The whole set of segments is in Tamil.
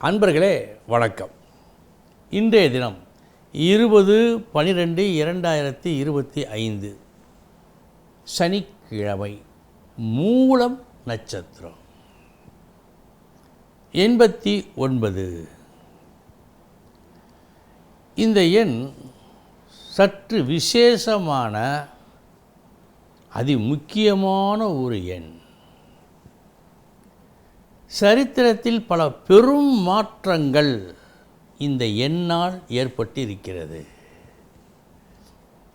அன்பர்களே வணக்கம். இன்றைய தினம் இருபது பனிரெண்டு இரண்டாயிரத்தி இருபத்தி ஐந்து. சனிக்கிழமை மூலம் நட்சத்திரம். எண்பத்தி ஒன்பது. இந்த எண் சற்று விசேஷமான அதி முக்கியமான ஒரு எண். சரித்திரத்தில் பல பெரும் மாற்றங்கள் இந்த எண்ணால் ஏற்பட்டு இருக்கிறது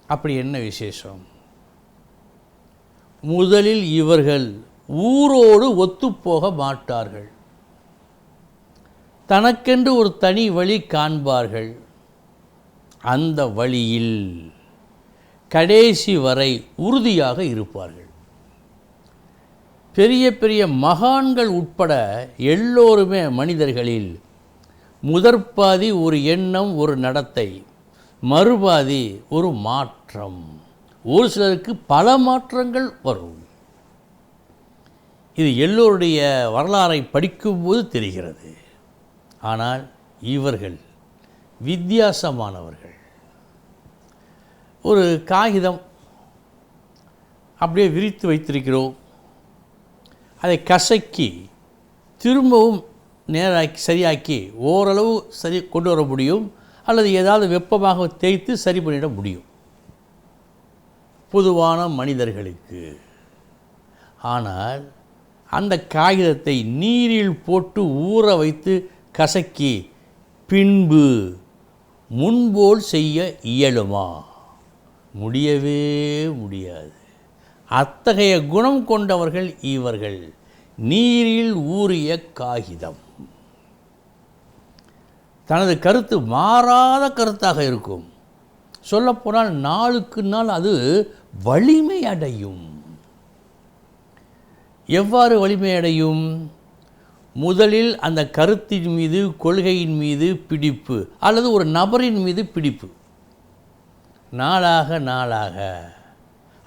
அப்படி என்ன விசேஷம்? முதலில் இவர்கள் ஊரோடு ஒத்துப்போக மாட்டார்கள். தனக்கென்று ஒரு தனி வழி காண்பார்கள். அந்த வழியில் கடைசி வரை உறுதியாக இருப்பார்கள். பெரிய பெரிய மகான்கள் உட்பட எல்லோருமே மனிதர்களில் முதற்பாதி ஒரு எண்ணம் ஒரு நடத்தை மறுபாதி ஒரு மாற்றம். ஒரு சிலருக்கு பல மாற்றங்கள் வரும். இது எல்லோருடைய வரலாறை படிக்கும்போது தெரிகிறது. ஆனால் இவர்கள் வித்தியாசமானவர்கள். ஒரு காகிதம் அப்படியே விரித்து வைத்திருக்கிறோம். அதை கசக்கி திரும்பவும் நேராக்கி சரியாக்கி ஓரளவு சரி கொண்டு வர முடியும் அல்லது ஏதாவது வெப்பமாக தேய்த்து சரி பண்ணிட முடியும். பொதுவான மனிதர்களுக்கு. ஆனால் அந்த காகிதத்தை நீரில் போட்டு ஊற வைத்து கசக்கி பின்பு முன்போல் செய்ய இயலுமா? முடியவே முடியாது. அத்தகைய குணம் கொண்டவர்கள் இவர்கள். நீரில் ஊறிய காகிதம். தனது கருத்து மாறாத கருத்தாக இருக்கும். சொல்லப்போனால் நாளுக்கு நாள் அது வலிமை அடையும். எவ்வாறு வலிமை அடையும்? முதலில் அந்த கருத்தின் மீது கொள்கையின் மீது பிடிப்பு அல்லது ஒரு நபரின் மீது பிடிப்பு. நாளாக நாளாக.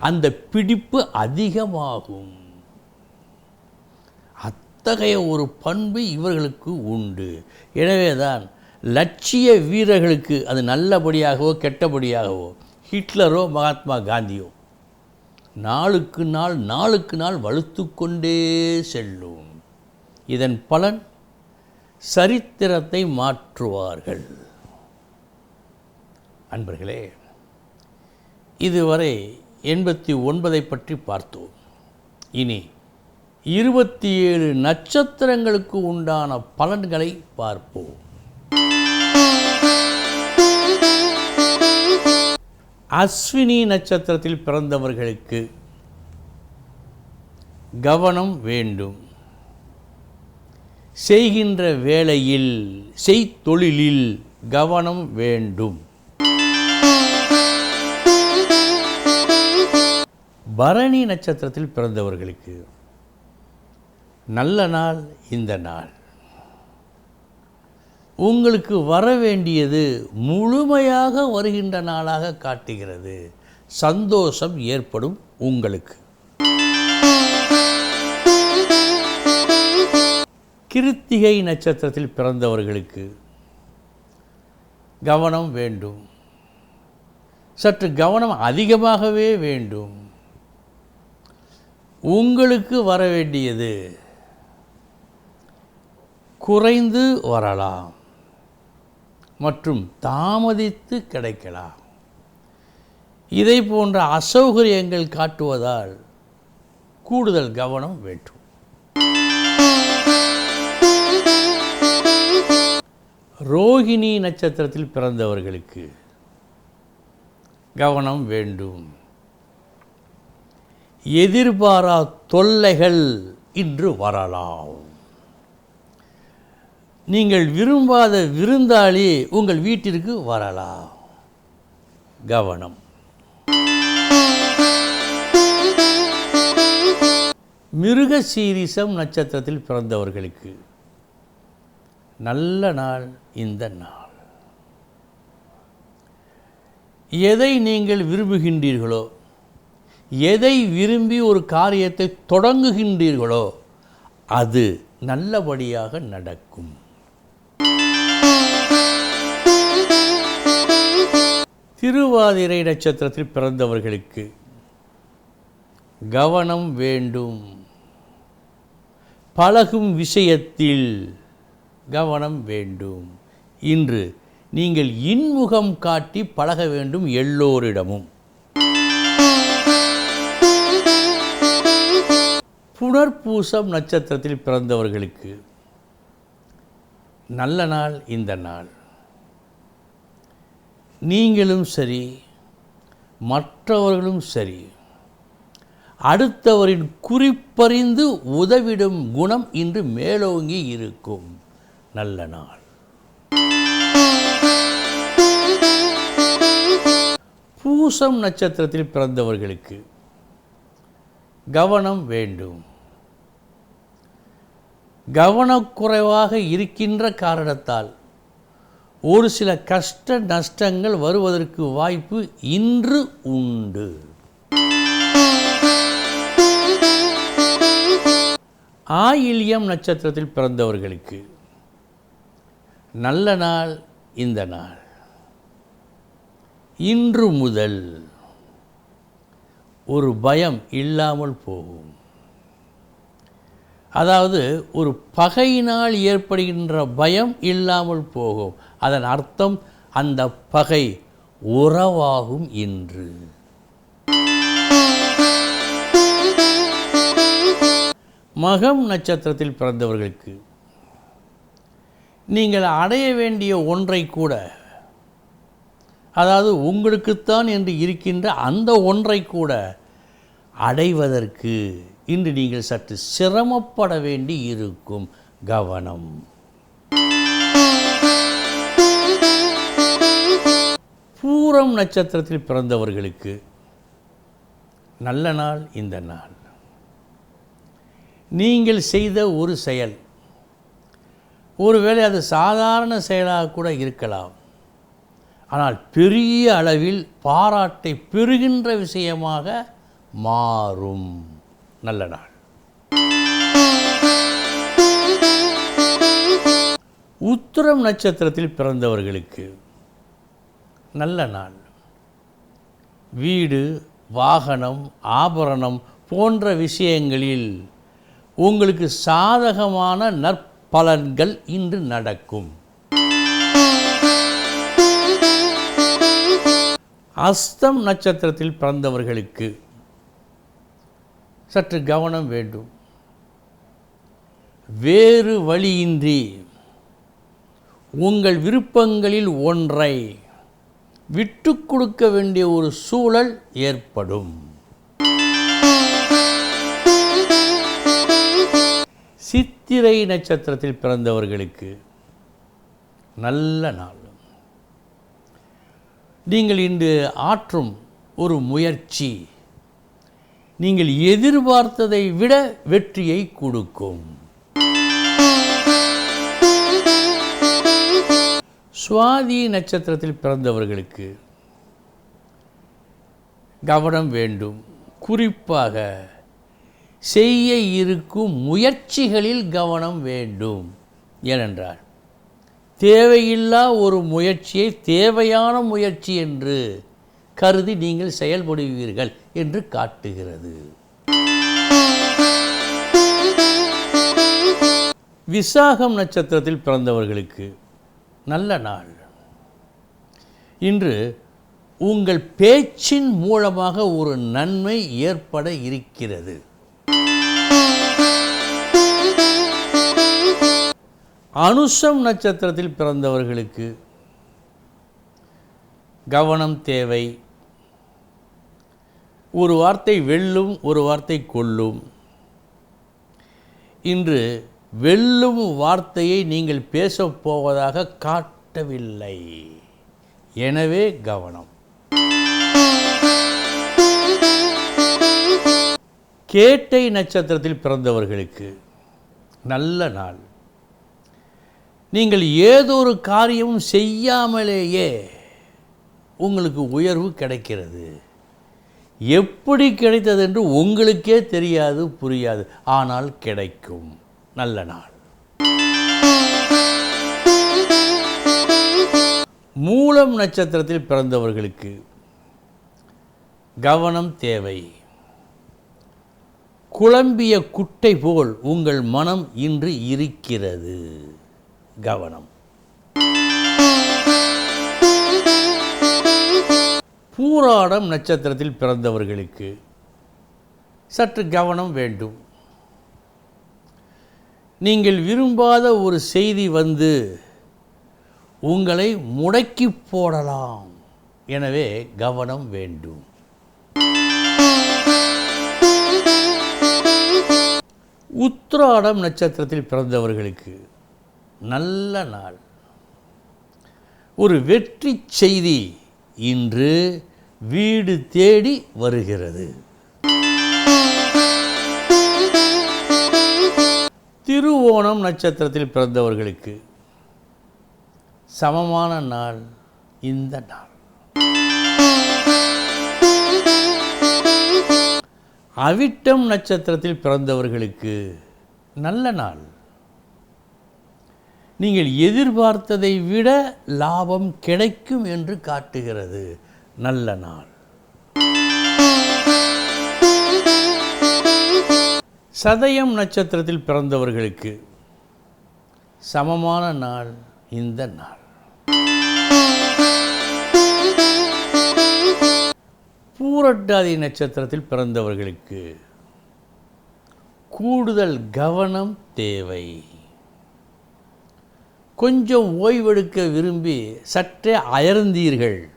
அந்த பிடிப்பு அதிகமாகும். அத்தகைய ஒரு பண்பு இவர்களுக்கு உண்டு. எனவே தான் லட்சிய வீரர்களுக்கு அது நல்லபடியாகவோ கெட்டபடியாகவோ ஹிட்லரோ மகாத்மா காந்தியோ நாளுக்கு நாள் நாளுக்கு நாள் வலுத்து கொண்டே செல்லும். இதன் பலன் சரித்திரத்தை மாற்றுவார்கள். அன்பர்களே இதுவரை எண்பத்தி ஒன்பதை பற்றி பார்த்தோம். இனி இருபத்தி ஏழு நட்சத்திரங்களுக்கு உண்டான பலன்களை பார்ப்போம். அஸ்வினி நட்சத்திரத்தில் பிறந்தவர்களுக்கு கவனம் வேண்டும். செய்கின்ற வேளையில் செய்தொழிலில் கவனம் வேண்டும். பரணி நட்சத்திரத்தில் பிறந்தவர்களுக்கு நல்ல நாள் இந்த நாள். உங்களுக்கு வர வேண்டியது முழுமையாக வருகின்ற நாளாக காட்டுகிறது. சந்தோஷம் ஏற்படும் உங்களுக்கு. கிருத்திகை நட்சத்திரத்தில் பிறந்தவர்களுக்கு கவனம் வேண்டும். சற்று கவனம் அதிகமாகவே வேண்டும். உங்களுக்கு வர வேண்டியது குறைந்து வரலாம் மற்றும் தாமதித்து கிடைக்கலாம். இதை போன்ற அசௌகரியங்கள் காட்டுவதால் கூடுதல் கவனம் வேண்டும். ரோகிணி நட்சத்திரத்தில் பிறந்தவர்களுக்கு கவனம் வேண்டும். எதிர்பாரா தொல்லைகள் இன்று வரலாம். நீங்கள் விரும்பாத விருந்தாளி உங்கள் வீட்டிற்கு வரலாம். கவனம். மிருக சீரிசம் நட்சத்திரத்தில் பிறந்தவர்களுக்கு நல்ல நாள் இந்த நாள். எதை நீங்கள் விரும்புகின்றீர்களோ எதை விரும்பி ஒரு காரியத்தை தொடங்குகின்றீர்களோ அது நல்லபடியாக நடக்கும். திருவாதிரை நட்சத்திரத்தில் பிறந்தவர்களுக்கு கவனம் வேண்டும். பழகும் விஷயத்தில் கவனம் வேண்டும். இன்று நீங்கள் இன்முகம் காட்டி பழக வேண்டும் எல்லோரிடமும். புனர்பூசம் நட்சத்திரத்தில் பிறந்தவர்களுக்கு நல்ல நாள் இந்த நாள். நீங்களும் சரி மற்றவர்களும் சரி அடுத்தவரின் குறிப்பறிந்து உதவிடும் குணம் இன்று மேலோங்கி இருக்கும். நல்ல நாள். பூசம் நட்சத்திரத்தில் பிறந்தவர்களுக்கு கவனம் வேண்டும். கவனக்குறைவாக இருக்கின்ற காரணத்தால் ஒரு சில கஷ்ட நஷ்டங்கள் வருவதற்கு வாய்ப்பு இன்று உண்டு. ஆயில்யம் நட்சத்திரத்தில் பிறந்தவர்களுக்கு நல்ல நாள் இந்த நாள். இன்று முதல் ஒரு பயம் இல்லாமல் போகும். அதாவது ஒரு பகையினால் ஏற்படுகின்ற பயம் இல்லாமல் போகும். அதன் அர்த்தம் அந்த பகை உறவாகும் இன்று. மகம் நட்சத்திரத்தில் பிறந்தவர்களுக்கு நீங்கள் அடைய வேண்டிய ஒன்றை கூட அதாவது உங்களுக்குத்தான் என்று இருக்கின்ற அந்த ஒன்றை கூட அடைவதற்கு இன்று நீங்கள் சற்று சிரமப்பட வேண்டி இருக்கும் கவனம். பூரம் நட்சத்திரத்தில் பிறந்தவர்களுக்கு நல்ல நாள் இந்த நாள். நீங்கள் செய்த ஒரு செயல் ஒருவேளை அது சாதாரண செயலாக கூட இருக்கலாம். ஆனால் பெரிய அளவில் பாராட்டை பெறுகின்ற விஷயமாக மாறும். நல்ல நாள். உத்திரம் நட்சத்திரத்தில் பிறந்தவர்களுக்கு நல்ல நாள். வீடு வாகனம் ஆபரணம் போன்ற விஷயங்களில் உங்களுக்கு சாதகமான நற்பலன்கள் இன்று நடக்கும். அஸ்தம் நட்சத்திரத்தில் பிறந்தவர்களுக்கு சற்று கவனம் வேண்டும். வேறு வழியின்றி உங்கள் விருப்பங்களில் ஒன்றை விட்டு கொடுக்க வேண்டிய ஒரு சூழல் ஏற்படும். சித்திரை நட்சத்திரத்தில் பிறந்தவர்களுக்கு நல்ல நாள். நீங்கள் இன்று ஆற்றும் ஒரு முயற்சி. நீங்கள் எதிர்பார்த்ததை விட வெற்றியை கொடுக்கும். சுவாதி நட்சத்திரத்தில் பிறந்தவர்களுக்கு கவனம் வேண்டும். குறிப்பாக செய்ய இருக்கும் முயற்சிகளில் கவனம் வேண்டும். ஏனென்றால் தேவையில்லா ஒரு முயற்சியை தேவையான முயற்சி என்று கருதி நீங்கள் செயல்படுவீர்கள் என்று காட்டுகிறது. விசாகம் நட்சத்திரத்தில் பிறந்தவர்களுக்கு நல்ல நாள். இன்று உங்கள் பேச்சின் மூலமாக ஒரு நன்மை ஏற்பட இருக்கிறது. அனுஷம் நட்சத்திரத்தில் பிறந்தவர்களுக்கு கவனம் தேவை ஒரு வார்த்தை வெல்லும் ஒரு வார்த்தை கொல்லும். இன்று வெல்லும் வார்த்தையை நீங்கள் பேசப் போவதாக காட்டவில்லை. எனவே கவனம். கேட்டை நட்சத்திரத்தில் பிறந்தவர்களுக்கு நல்ல நாள். நீங்கள் ஏதோ ஒரு காரியமும் செய்யாமலேயே உங்களுக்கு உயர்வு கிடைக்கிறது. எப்படி கிடைத்தது என்று உங்களுக்கே தெரியாது புரியாது. ஆனால் கிடைக்கும். நல்ல நாள். மூலம் நட்சத்திரத்தில் பிறந்தவர்களுக்கு கவனம் தேவை. குழம்பிய குட்டை போல் உங்கள் மனம் இன்று இருக்கிறது. கவனம். பூராடம் நட்சத்திரத்தில் பிறந்தவர்களுக்கு சற்று கவனம் வேண்டும். நீங்கள் விரும்பாத ஒரு செய்தி வந்து உங்களை முடக்கி போடலாம். எனவே கவனம் வேண்டும். உத்ராடம் நட்சத்திரத்தில் பிறந்தவர்களுக்கு நல்ல நாள். ஒரு வெற்றி செய்தி இன்று வீடு தேடி வருகிறது. திருவோணம் நட்சத்திரத்தில் பிறந்தவர்களுக்கு சமமான நாள் இந்த நாள். அவிட்டம் நட்சத்திரத்தில் பிறந்தவர்களுக்கு நல்ல நாள். நீங்கள் எதிர்பார்த்ததை விட லாபம் கிடைக்கும் என்று காட்டுகிறது. நல்ல நாள். சதயம் நட்சத்திரத்தில் பிறந்தவர்களுக்கு சமமான நாள் இந்த நாள். பூரட்டாதி நட்சத்திரத்தில் பிறந்தவர்களுக்கு கூடுதல் கவனம் தேவை. கொஞ்சம் ஓய்வெடுக்க விரும்பி சற்றே அயர்ந்தீர்கள்.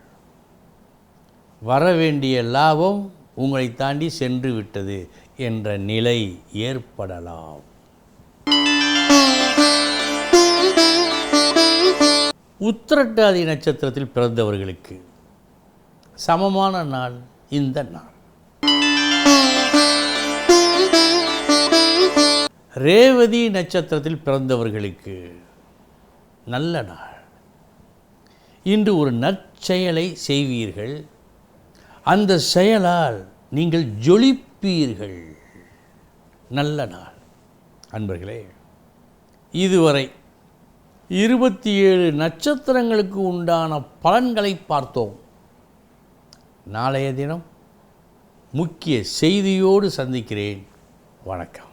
வரவேண்டிய லாபம் உங்களை தாண்டி சென்று விட்டது என்ற நிலை ஏற்படலாம். உத்திரட்டாதி நட்சத்திரத்தில் பிறந்தவர்களுக்கு சமமான நாள் இந்த நாள். ரேவதி நட்சத்திரத்தில் பிறந்தவர்களுக்கு நல்ல நாள். இன்று ஒரு நற்செயலை செய்வீர்கள். அந்த செயலால் நீங்கள் ஜொலிப்பீர்கள். நல்ல நாள். அன்பர்களே இதுவரை இருபத்தி ஏழு நட்சத்திரங்களுக்கு உண்டான பலன்களை பார்த்தோம். நாளைய தினம் முக்கிய செய்தியோடு சந்திக்கிறேன். வணக்கம்.